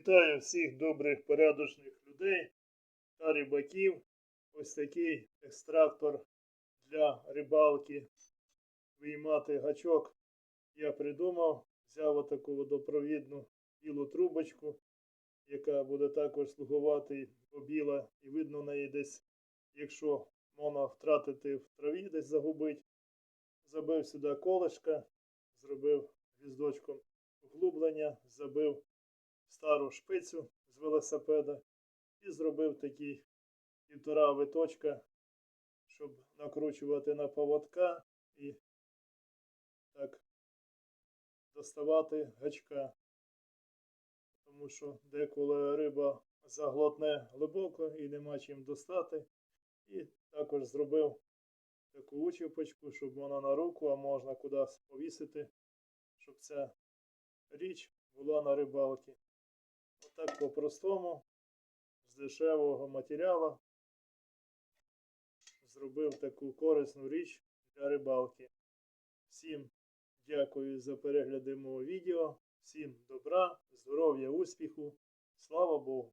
Вітаю всіх добрих порядочних людей та рибаків. Ось такий екстрактор для рибалки. Виймати гачок я придумав. Взяв отаку водопровідну білу трубочку, яка буде також слугувати побіла, і видно неї десь, якщо можна втратити в траві, десь загубить. Забив сюди колишка, зробив гвіздочком углублення, забив стару шпицю з велосипеда і зробив такий півтора виточка, щоб накручувати на поводка і так доставати гачка. Тому що деколи риба заглотне глибоко і нема чим достати. І також зробив таку учіпочку, щоб вона на руку, а можна кудись повісити, щоб ця річ була на рибалці. Отак по-простому, з дешевого матеріалу зробив таку корисну річ для рибалки. Всім дякую за перегляди мого відео. Всім добра, здоров'я, успіху. Слава Богу!